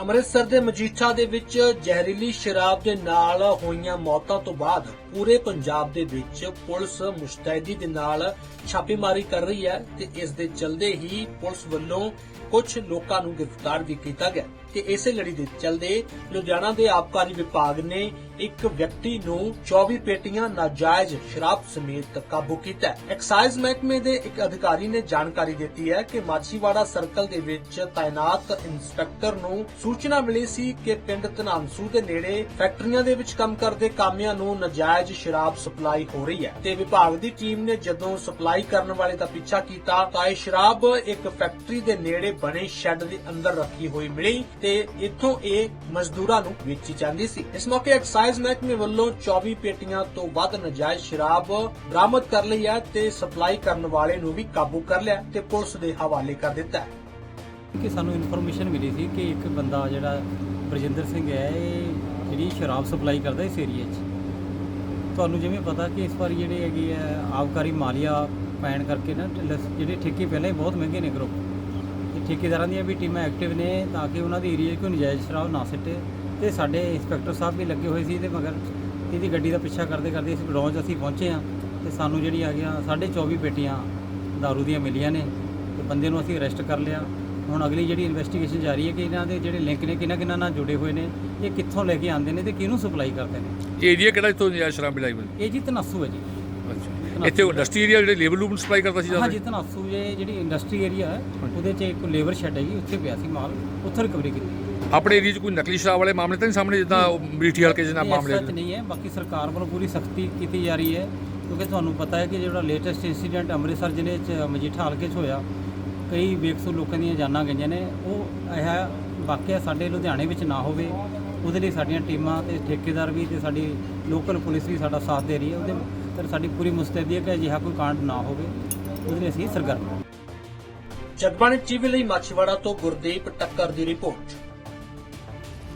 ਅੰਮ੍ਰਿਤਸਰ ਦੇ ਮਜੀਠਾ ਦੇ ਵਿੱਚ ਜ਼ਹਿਰੀਲੀ ਸ਼ਰਾਬ ਦੇ ਨਾਲ ਹੋਈਆਂ ਮੌਤਾਂ ਤੋਂ ਬਾਅਦ ਪੂਰੇ ਪੰਜਾਬ ਦੇ ਵਿੱਚ ਪੁਲਿਸ ਮੁਸ਼ਤੈਦੀ ਦੇ ਨਾਲ ਛਾਪੇਮਾਰੀ ਕਰ ਰਹੀ ਹੈ ਤੇ ਇਸ ਦੇ ਚਲਦੇ ਹੀ ਪੁਲਿਸ ਵੱਲੋਂ ਕੁਝ ਲੋਕਾਂ ਨੂੰ ਗ੍ਰਿਫਤਾਰ ਵੀ ਕੀਤਾ ਗਿਆ। ਤੇ ਇਸੇ ਲੜੀ ਦੇ ਚਲਦੇ ਲੁਧਿਆਣਾ ਦੇ ਆਬਕਾਰੀ ਵਿਭਾਗ ਨੇ ਇੱਕ ਵਿਅਕਤੀ ਨੂੰ 24 ਪੇਟੀਆਂ ਨਾਜਾਇਜ਼ ਸ਼ਰਾਬ ਸਮੇਤ ਕਾਬੂ ਕੀਤਾ ਹੈ। ਐਕਸਾਈਜ਼ ਮਹਿਕਮੇ ਦੇ ਇੱਕ ਅਧਿਕਾਰੀ ਨੇ ਜਾਣਕਾਰੀ ਦਿੱਤੀ ਹੈ ਕਿ ਮਾਛੀਵਾੜਾ ਸਰਕਲ ਦੇ ਵਿੱਚ ਤਾਇਨਾਤ ਇੰਸਪੈਕਟਰ ਨੂੰ ਸੂਚਨਾ ਮਿਲੀ ਸੀ ਕਿ ਪਿੰਡ ਧਨਾਮਸੂ ਦੇ ਨੇੜੇ ਫੈਕਟਰੀਆਂ ਦੇ ਵਿੱਚ ਕੰਮ ਕਰਦੇ ਕਾਮਿਆਂ ਨੂੰ ਨਾਜਾਇਜ਼ ਸ਼ਰਾਬ ਸਪਲਾਈ ਹੋ ਰਹੀ ਹੈ ਤੇ ਵਿਭਾਗ ਦੀ ਟੀਮ ਨੇ ਜਦੋਂ ਸਪਲਾਈ ਕਰਨ ਵਾਲੇ ਦਾ ਪਿੱਛਾ ਕੀਤਾ ਤਾਂ ਇਹ ਸ਼ਰਾਬ ਇੱਕ ਫੈਕਟਰੀ ਦੇ ਨੇੜੇ ਬਣੇ ਸ਼ੈੱਡ ਦੇ ਅੰਦਰ ਰੱਖੀ ਹੋਈ ਮਿਲੀ ਤੇ ਇੱਥੋਂ ਇਹ ਮਜ਼ਦੂਰਾਂ ਨੂੰ ਵੇਚੀ ਜਾਂਦੀ ਸੀ। ਇਸ ਮੌਕੇ ਐਕਸਾਈਜ਼ ਮਹਿਕਮੇ ਵੱਲੋਂ 24 ਪੇਟੀਆਂ ਤੋਂ ਵੱਧ ਨਾਜਾਇਜ਼ ਸ਼ਰਾਬ ਬਰਾਮਦ ਕਰ ਲਈ ਹੈ ਤੇ ਸਪਲਾਈ ਕਰਨ ਵਾਲੇ ਨੂੰ ਵੀ ਕਾਬੂ ਕਰ ਲਿਆ ਤੇ ਪੁਲਿਸ ਦੇ ਹਵਾਲੇ ਕਰ ਦਿੱਤਾ ਹੈ। ਕਿ ਸਾਨੂੰ ਇਨਫੋਰਮੇਸ਼ਨ ਮਿਲੀ ਸੀ ਕਿ ਇੱਕ ਬੰਦਾ ਜਿਹੜਾ ਬਰਜਿੰਦਰ ਸਿੰਘ ਹੈ, ਇਹ ਜਿਹੜੀ ਸ਼ਰਾਬ ਸਪਲਾਈ ਕਰਦਾ ਇਸ ਏਰੀਆ 'ਚ। ਤੁਹਾਨੂੰ ਜਿਵੇਂ ਪਤਾ ਕਿ ਇਸ ਵਾਰ ਜਿਹੜੇ ਹੈਗੀ ਹੈ ਆਬਕਾਰੀ ਮਾਲੀਆ ਪੈਣ ਕਰਕੇ ਨਾ, ਜਿਹੜੇ ਠੇਕੇ ਪਹਿਲਾਂ ਹੀ ਬਹੁਤ ਮਹਿੰਗੇ ਨੇ ਗਰੁੱਪ ਠੇਕੇਦਾਰਾਂ ਦੀਆਂ ਵੀ ਟੀਮਾਂ ਐਕਟਿਵ ਨੇ ਤਾਂ ਕਿ ਉਹਨਾਂ ਦੀ ਏਰੀਆ 'ਚ ਕੋਈ ਨਜਾਇਜ਼ ਸ਼ਰਾਬ ਨਾ ਸਿੱਟੇ ਤੇ ਸਾਡੇ ਇੰਸਪੈਕਟਰ ਸਾਹਿਬ ਵੀ ਲੱਗੇ ਹੋਏ ਸੀ ਤੇ ਮਗਰ ਇਹਦੀ ਗੱਡੀ ਦਾ ਪਿੱਛਾ ਕਰਦੇ ਕਰਦੇ ਇਸ ਗਡਾਊਨ 'ਚ ਅਸੀਂ ਪਹੁੰਚੇ ਹਾਂ ਤੇ ਸਾਨੂੰ ਜਿਹੜੀ ਆ ਗਿਆ 24 ਪੇਟੀਆਂ दारू ਦੀਆਂ ਮਿਲੀਆਂ ਨੇ ਤੇ ਬੰਦੇ ਨੂੰ ਅਸੀਂ ਅਰੈਸਟ ਕਰ ਲਿਆ। ਹੁਣ ਅਗਲੀ ਜਿਹੜੀ ਇਨਵੈਸਟੀਗੇਸ਼ਨ ਜਾਰੀ ਹੈ ਕਿ ਇਹਨਾਂ ਦੇ ਜਿਹੜੇ ਲਿੰਕ ਨੇ ਕਿਹਨਾਂ ਕਿਹਨਾਂ ਨਾਲ ਜੁੜੇ ਹੋਏ ਨੇ ਇਹ ਕਿੱਥੋਂ ਲੈ ਕੇ ਆਉਂਦੇ ਨੇ ਤੇ ਕਿਹਨੂੰ ਸਪਲਾਈ ਕਰਦੇ ਨੇ? ਏਰੀਆ ਕਿਹੜਾ ਇੱਥੋਂ ਨਜਾਇਜ਼ ਸ਼ਰਾਬ ਮਿਲਾਈ ਬੰਦੀ ਇਹ ਜੀ ਤਨਾਸੂ ਹੈ ਜੀ। ਇੱਥੇ ਇੰਡਸਟਰੀ ਏਰੀਆ ਜਿਹੜੇ ਲੇਬਰ ਲੂਬਨ ਸਪਲਾਈ ਕਰਦਾ ਸੀ ਹਾਂ ਜ਼ਿਆਦਾ ਤਨਾਸੂ ਇਹ ਜਿਹੜੀ ਇੰਡਸਟਰੀ ਏਰੀਆ ਹੈ ਉਹਦੇ 'ਚ ਇੱਕ ਲੇਬਰ ਸ਼ੈੱਡ ਹੈਗੀ ਉੱਥੇ ਪਿਆ ਸੀ ਮਾਲ ਉੱਥੋਂ ਰਿਕਵਰੀ ਕੀਤੀ ਆਪਣੇ ਏਰੀਆ 'ਚ ਕੋਈ ਨਕਲੀ ਸ਼ਰਾਬ ਵਾਲੇ ਮਾਮਲੇ ਤਾਂ ਨਹੀਂ ਸਾਹਮਣੇ ਜਿੱਦਾਂ ਉਹ ਮਰੀਠੀ ਹਲਕੇ ਇਹ ਮਾਮਲੇ ਸੱਚ ਨਹੀਂ ਹੈ ਬਾਕੀ ਸਰਕਾਰ ਵੱਲੋਂ ਪੂਰੀ ਸਖਤੀ ਕੀਤੀ ਜਾ ਰਹੀ ਹੈ ਕਿਉਂਕਿ ਤੁਹਾਨੂੰ ਪਤਾ ਹੈ ਕਿ ਜਿਹੜਾ ਲੇਟੈਸਟ ਇਨਸੀਡੈਂਟ ਅੰਮ੍ਰਿਤਸਰ ਜ਼ਿਲ੍ਹੇ 'ਚ ਮਜੀਠਾ ਹਲਕੇ 'ਚ ਹੋਇਆ ਕਈ ਬੇਕਸੂਰ ਲੋਕਾਂ ਦੀਆਂ ਜਾਨਾਂ ਗਈਆਂ ਨੇ ਉਹ ਇਹ ਵਾਕਿਆ ਸਾਡੇ ਲੁਧਿਆਣੇ ਵਿੱਚ ਨਾ ਹੋਵੇ ਉਹਦੇ ਲਈ ਸਾਡੀਆਂ ਟੀਮਾਂ ਤੇ ਠੇਕੇਦਾਰ ਵੀ ਤੇ ਸਾਡੀ ਲੋਕਲ ਪੁਲਿਸ ਵੀ ਸਾਡਾ ਸਾਥ ਦੇ ਰਹੀ ਹੈ ਉਹਦੇ ਤੇ ਸਾਡੀ ਪੂਰੀ ਮੁਸਤੈਦੀ ਹੈ ਕਿ ਅਜਿਹਾ ਕੋਈ ਕਾਂਡ ਨਾ ਹੋਵੇ ਉਹਦੇ ਲਈ ਅਸੀਂ ਸਰਗਰਮ ਜਗਬਾਣੀ ਟੀਵੀ ਲਈ ਮਾਛੀਵਾੜਾ ਤੋਂ ਗੁਰਦੀਪ ਟੱਕਰ ਦੀ ਰਿਪੋਰਟ।